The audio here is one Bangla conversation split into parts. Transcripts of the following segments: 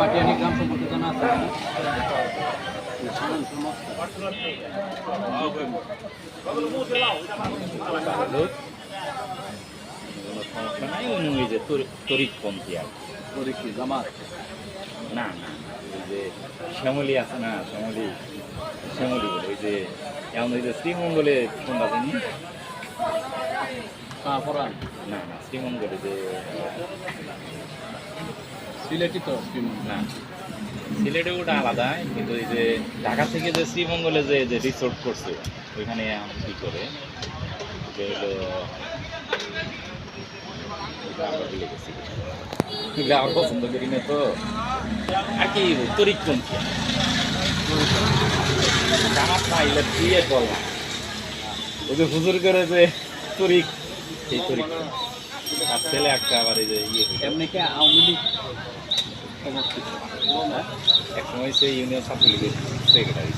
তোর বাটিয়ানি গ্রাম সম্পর্কে জানা আছে সমস্যা নাই উনি ওই যে তরিকপন্থী আর কি। তোর জামাত না না ওই যে শ্যামলী আছে না শ্যামলী শ্যামলী বলে ওই যে এমন ওই যে শ্রীমঙ্গলে কোনটা জানি কাপড়ান না না শ্রীমঙ্গলে যে সিলেটি তো না সিলেটে ওটা আলাদা কিন্তু ওই যে ঢাকা থেকে যে শ্রীমঙ্গলে যে যে রিসোর্ট করছে ওইখানে কি করে? যে হলো আমরা পছন্দ করি না তো। আর কি দিয়ে বললাম ওই যে হুজুর করে যে তরিক এই তরিক। আর ছেলে একটা আবার এই যে ইয়ে। এমনি কি আওয়ামী লীগ সমর্থিত? এক সময় সে ইউনিয়ন পদে ছিল? সেক্রেটারি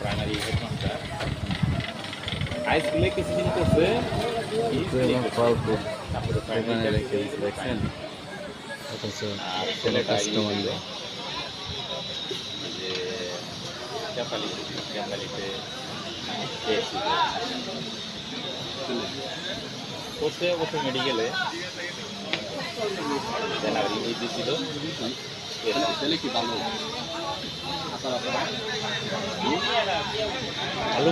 প্রাইমারি হেডমাস্টার হাই স্কুলে কিছুদিন করছে তারপরে প্রাইমারি দেখছেন অথচ কোনো কাস্টমার নেই। করছে অবশ্য মেডিকেলে এই দিয়েছিল ভালো।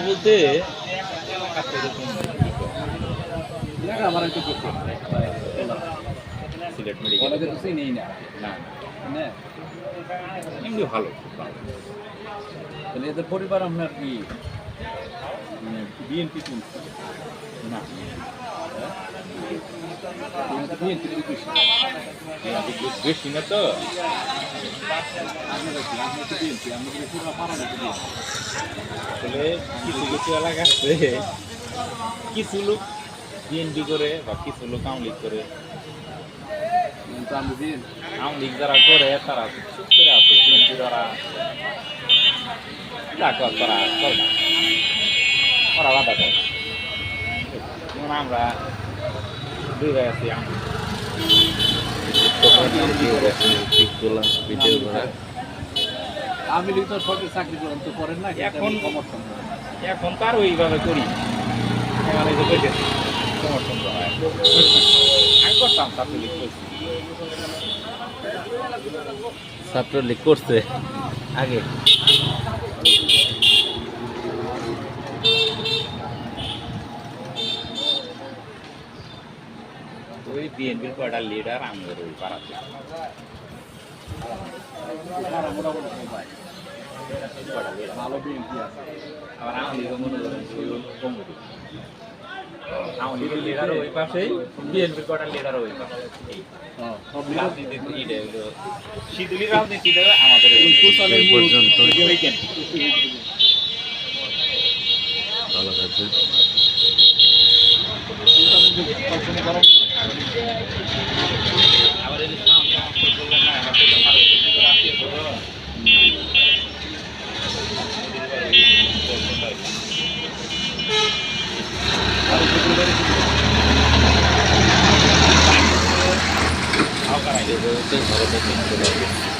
বলতে আমার একটু করতে সিলেট মেডিকেল নেই না। না। না। এমনি ভালো। তাহলে এদের পরিবার আপনার কি? বিএনপি কোন? না। বেশি না তো। আসলে কিছু কিছু এলাকা আছে। কিছু লোক বিএনপি করে বা কিছু লোক আওয়ামী করে। কিন্তু আমি আওয়ামী লীগ যারা করে তারা চুপ করে আছে বিএনপি যারা যা কর তারা করে না ওরা বাধা দেয় যেমন আমরা দুই ভাই আছি আমি লীগ তো সরকারি চাকরি করেন তো করেন না এখন- সমর্থন এখন তার ওইভাবে করি এখানে যে কইতেছি, সমর্থন করা। আমি করতাম ছাত্রলীগ করছি। ছাত্রলীগ করছে? আগে? ওই বিএনপির কয়টা লিডার আমাদের ওই পাড়াতে। ভালো বিএনপি আছে। আবার লীগও মনে করেন আওয়ামী লীগের লিডারও ওই পাশেই বিএনপির কটার লিডারও ওই পাশে শীতলি রাজনীতি আমাদের পর্যন্ত। ভালো থাকবেন। Thank you. 这是正常的面饼这个